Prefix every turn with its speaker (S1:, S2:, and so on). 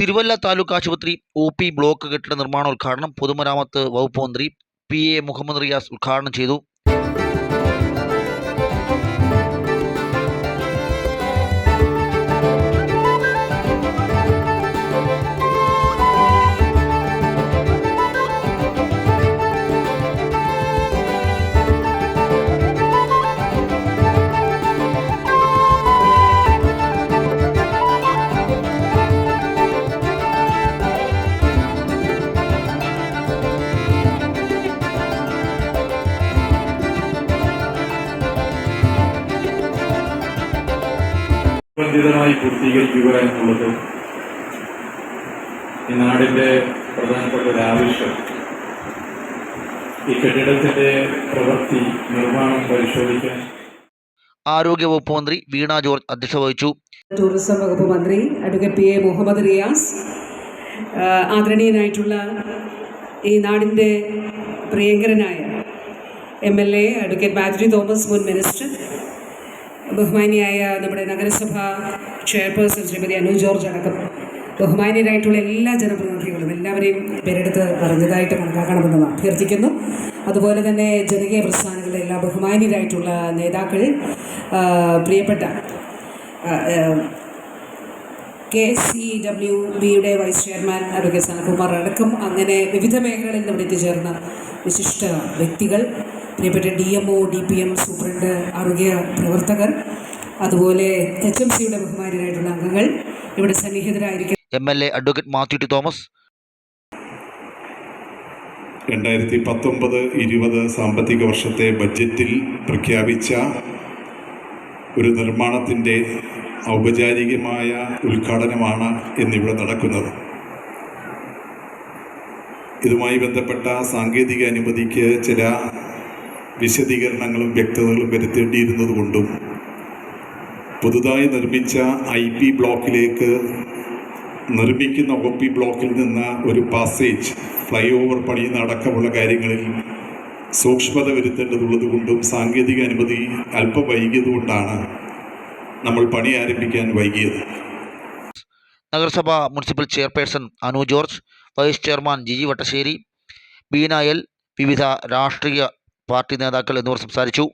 S1: തിരുവല്ല താലൂക്ക് ആശുപത്രി O P block കെട്ടിട നിർമ്മാണോദ്ഘാടനം പൊതുമരാമത്ത് വകുപ്പ് മന്ത്രി പി എ മുഹമ്മദ് റിയാസ് ഉദ്ഘാടനം ചെയ്തു.
S2: നിർബന്ധിതമായി പൂർത്തീകരിക്കുക എന്നുള്ളത് ഈ നാടിന്റെ പ്രധാനപ്പെട്ട ഒരു ആവശ്യം. ഈ കെട്ടിടത്തിന്റെ പ്രവൃത്തി നിർമ്മാണം പരിശോധിക്കാൻ.
S1: ആരോഗ്യ വകുപ്പ് മന്ത്രി വീണ ജോർജ് അധ്യക്ഷ വഹിച്ചു
S3: ടൂറിസം വകുപ്പ് മന്ത്രി advocate P A Muhammad Riyas ആദരണീയനായിട്ടുള്ള ഈ നാടിന്റെ പ്രിയങ്കരനായ M L A advocate Mathew Thomas മുൻ മിനിസ്റ്റർ ബഹുമാനിയായ നമ്മുടെ നഗരസഭ ചെയർപേഴ്സൺ ശ്രീമതി അനു ജോർജ് അടക്കം ബഹുമാന്യരായിട്ടുള്ള എല്ലാ ജനപ്രതിനിധികളും എല്ലാവരെയും പേരെടുത്ത് പറഞ്ഞതായിട്ട് കണക്കാക്കണമെന്ന് അഭ്യർത്ഥിക്കുന്നു. അതുപോലെ തന്നെ ജനകീയ പ്രസ്ഥാനങ്ങളുടെ എല്ലാ ബഹുമാന്യരായിട്ടുള്ള നേതാക്കൾ പ്രിയപ്പെട്ട കെ സി ഡബ്ല്യു ബിയുടെ വൈസ് ചെയർമാൻ അഡ്വക്കേറ്റ് സനകുമാർ അടക്കം അങ്ങനെ വിവിധ മേഖലകളിൽ ഇവിടെ എത്തിച്ചേർന്ന വിശിഷ്ട വ്യക്തികൾ. പ്രിയപ്പെട്ട D M O D P M superintendent ആരോഗ്യ പ്രവർത്തകർ അതുപോലെ എച്ച് എം സിയുടെ ബഹുമാനരായിട്ടുള്ള അംഗങ്ങൾ ഇവിടെ സന്നിഹിതരായിരിക്കും.
S1: M L A advocate Mathew T Thomas.
S4: രണ്ടായിരത്തി പത്തൊമ്പത് ഇരുപത് സാമ്പത്തിക വർഷത്തെ ബഡ്ജറ്റിൽ പ്രഖ്യാപിച്ച ഒരു നിർമ്മാണത്തിന്റെ ഔപചാരികമായ ഉദ്ഘാടനമാണ് ഇന്നിവിടെ നടക്കുന്നത്. ഇതുമായി ബന്ധപ്പെട്ട സാങ്കേതിക അനുമതിക്ക് ചില വിശദീകരണങ്ങളും വ്യക്തതകളും വരുത്തേണ്ടിയിരുന്നതുകൊണ്ടും പുതുതായി നിർമ്മിച്ച ഐ പി ബ്ലോക്കിലേക്ക് നിർമ്മിക്കുന്ന ഒ പി ബ്ലോക്കിൽ നിന്ന് ഒരു പാസേജ് ഫ്ലൈ ഓവർ പണിയുന്ന അടക്കമുള്ള കാര്യങ്ങളിൽ സൂക്ഷ്മത വരുത്തേണ്ടതുള്ളത് കൊണ്ടും സാങ്കേതിക അനുമതി അല്പം വൈകിയതുകൊണ്ടാണ് നമ്മൾ പണി ആരംഭിക്കാൻ വൈകിയത്.
S1: നഗരസഭ municipal chairperson Anu George vice chairman G G Vattassery Beena L വിവിധ രാഷ്ട്രീയ പാർട്ടി നേതാക്കൾ എന്നിവർ സംസാരിച്ചു